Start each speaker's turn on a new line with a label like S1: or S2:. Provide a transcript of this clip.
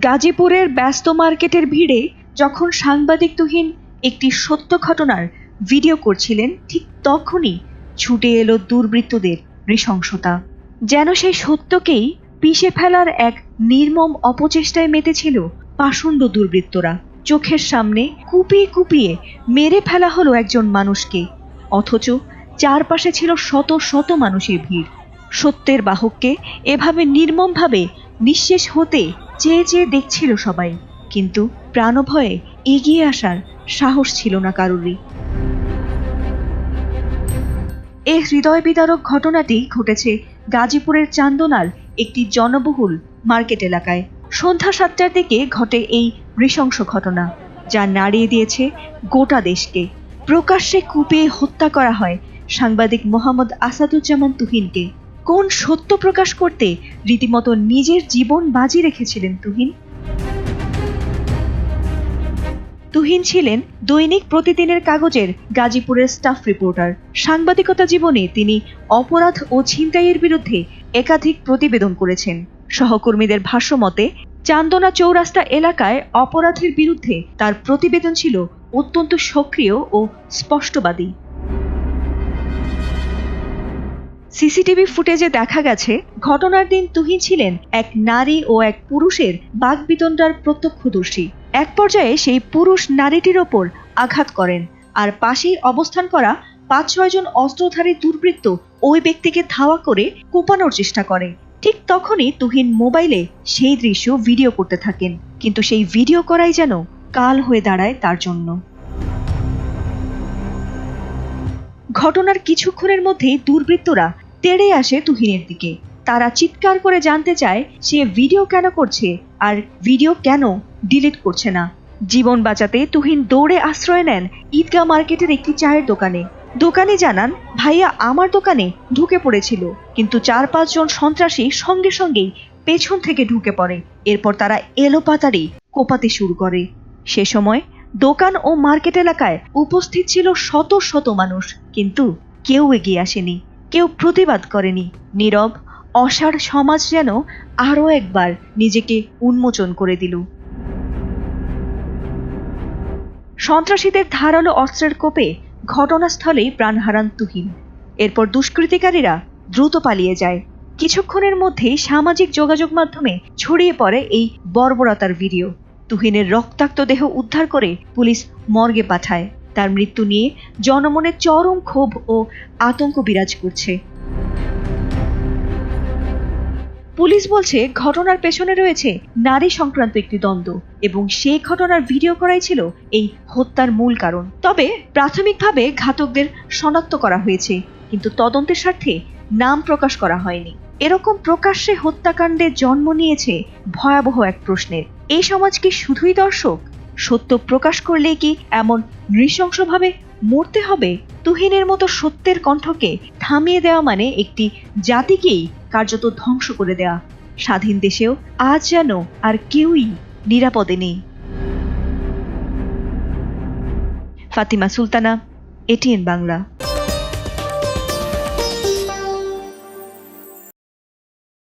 S1: গাজীপুরের ব্যস্ত মার্কেটের ভিড়ে যখন সাংবাদিক তুহিন একটি সত্য ঘটনার ভিডিও করছিলেন, ঠিক তখনই ছুটে এলো দুর্বৃত্তদের নৃশংসতা। যেন সেই সত্যকেই পিষে ফেলার এক নির্মম অপচেষ্টায় মেতেছিল পাষণ্ড দুর্বৃত্তরা। চোখের সামনে কুপিয়ে কুপিয়ে মেরে ফেলা হলো একজন মানুষকে, অথচ চারপাশে ছিল শত শত মানুষের ভিড়। সত্যের বাহককে এভাবে নির্মমভাবে নিঃশেষ হতে চেয়ে চেয়ে দেখছিল সবাই, কিন্তু প্রাণভয়ে এগিয়ে আসার সাহস ছিল না কারোরই। এই হৃদয় বিদারক ঘটনাটি ঘটেছে গাজীপুরের চান্দনার একটি জনবহুল মার্কেট এলাকায়। সন্ধ্যা সাতটার দিকে ঘটে এই নৃশংস ঘটনা, যা নাড়িয়ে দিয়েছে গোটা দেশকে। প্রকাশ্যে কুপিয়ে হত্যা করা হয় সাংবাদিক মোহাম্মদ আসাদুজ্জামান তুহিনকে। কোন সত্য প্রকাশ করতে রীতিমতো নিজের জীবন বাজি রেখেছিলেন তুহিন? তুহিন ছিলেন দৈনিক প্রতিদিনের কাগজের গাজীপুরের স্টাফ রিপোর্টার সাংবাদিকতা জীবনে তিনি অপরাধ ও ছিনতাইয়ের বিরুদ্ধে একাধিক প্রতিবেদন করেছেন। সহকর্মীদের ভাষ্যমতে, চান্দনা চৌরাস্তা এলাকায় অপরাধের বিরুদ্ধে তার প্রতিবেদন ছিল অত্যন্ত সক্রিয় ও স্পষ্টবাদী। সিসিটিভি ফুটেজে দেখা গেছে, ঘটনার দিন তুহিন ছিলেন এক নারী ও এক পুরুষের বাগবিতণ্ডার প্রত্যক্ষদর্শী। এক পর্যায়ে সেই পুরুষ নারীটির ওপর আঘাত করেন আর পাশেই অবস্থান করা পাঁচ ছয়জন অস্ত্রধারী দুর্বৃত্ত ওই ব্যক্তিকে ধাওয়া করে কোপানোর চেষ্টা করে। ঠিক তখনই তুহিন মোবাইলে সেই দৃশ্য ভিডিও করতে থাকেন, কিন্তু সেই ভিডিও করাই যেন কাল হয়ে দাঁড়ায় তার জন্য। ঘটনার কিছুক্ষণের মধ্যেই দুর্বৃত্তরা তেড়ে আসে তুহিনের দিকে। তারা চিৎকার করে জানতে চায় সে ভিডিও কেন করছে আর ভিডিও কেন ডিলিট করছে না। জীবন বাঁচাতে তুহিন দৌড়ে আশ্রয় নেন ঈদগাহ মার্কেটের একটি চায়ের দোকানে। দোকানে জানান, ভাইয়া, আমার দোকানে ঢুকে পড়েছিল, কিন্তু চার পাঁচজন সন্ত্রাসী সঙ্গে সঙ্গেই পেছন থেকে ঢুকে পড়ে। এরপর তারা এলোপাতাড়ি কোপাতে শুরু করে। সে সময় দোকান ও মার্কেট এলাকায় উপস্থিত ছিল শত শত মানুষ, কিন্তু কেউ এগিয়ে আসেনি। কেউ প্রতিবাদ করেনি। নীরব, অসার সমাজ যেন আরও একবার নিজেকে উন্মোচন করে দিল। সন্ত্রাসীদের ধারালো অস্ত্রের কোপে ঘটনাস্থলেই প্রাণ হারান তুহিন। এরপর দুষ্কৃতিকারীরা দ্রুত পালিয়ে যায়। কিছুক্ষণের মধ্যেই সামাজিক যোগাযোগ মাধ্যমে ছড়িয়ে পড়ে এই বর্বরতার ভিডিও। তুহিনের রক্তাক্ত দেহ উদ্ধার করে পুলিশ মর্গে পাঠায়। তার মৃত্যু নিয়ে জনমনে চরম ক্ষোভ ও আতঙ্ক বিরাজ করছে। পুলিশ বলছে, ঘটনার পেছনে রয়েছে নারী সংক্রান্ত একটি দ্বন্দ্ব এবং সেই ঘটনার ভিডিও করাই ছিল এই হত্যার মূল কারণ। তবে প্রাথমিকভাবে ঘাতকদের শনাক্ত করা হয়েছে, কিন্তু তদন্তের স্বার্থে নাম প্রকাশ করা হয়নি। এরকম প্রকাশ্যে হত্যাকাণ্ডে জন্ম নিয়েছে ভয়াবহ এক প্রশ্নের। এই সমাজ কি শুধুই দর্শক? সত্য প্রকাশ করলেই কি এমন নৃশংসভাবে মরতে হবে? তুহিনের মতো সত্যের কণ্ঠকে থামিয়ে দেওয়া মানে একটি জাতিকেই কার্যত ধ্বংস করে দেয়া। স্বাধীন দেশেও আজ যেন আর কেউই নিরাপদে নেই। ফাতিমা সুলতানা, এটিএন বাংলা।